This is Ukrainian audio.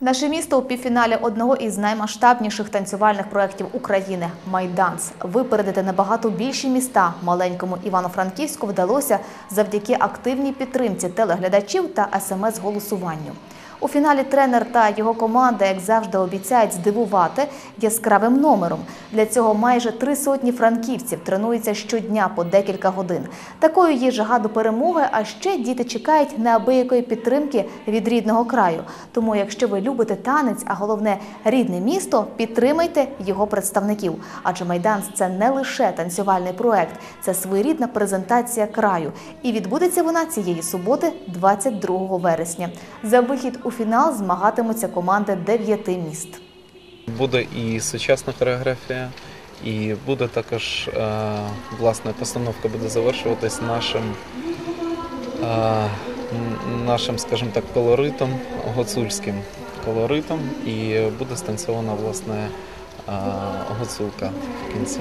Наше місто у півфіналі одного із наймасштабніших танцювальних проєктів України Майданс. Випередити набагато більші міста маленькому Івано-Франківську вдалося завдяки активній підтримці телеглядачів та смс-голосуванню. У фіналі тренер та його команда, як завжди, обіцяють здивувати яскравим номером. Для цього майже три сотні франківців тренуються щодня по декілька годин. Такою є жага до перемоги, а ще діти чекають неабиякої підтримки від рідного краю. Тому, якщо ви любите танець, а головне рідне місто, підтримайте його представників. Адже майданс це не лише танцювальний проект, це своєрідна презентація краю. І відбудеться вона цієї суботи, 22 вересня. За вихід у фінал змагатимуться команди дев'яти міст. Буде і сучасна хореографія, і буде також е, власне постановка буде завершуватись нашим, е, нашим, скажімо так, колоритом, гуцульським колоритом, і буде станцьована власне е, гуцулка в кінці.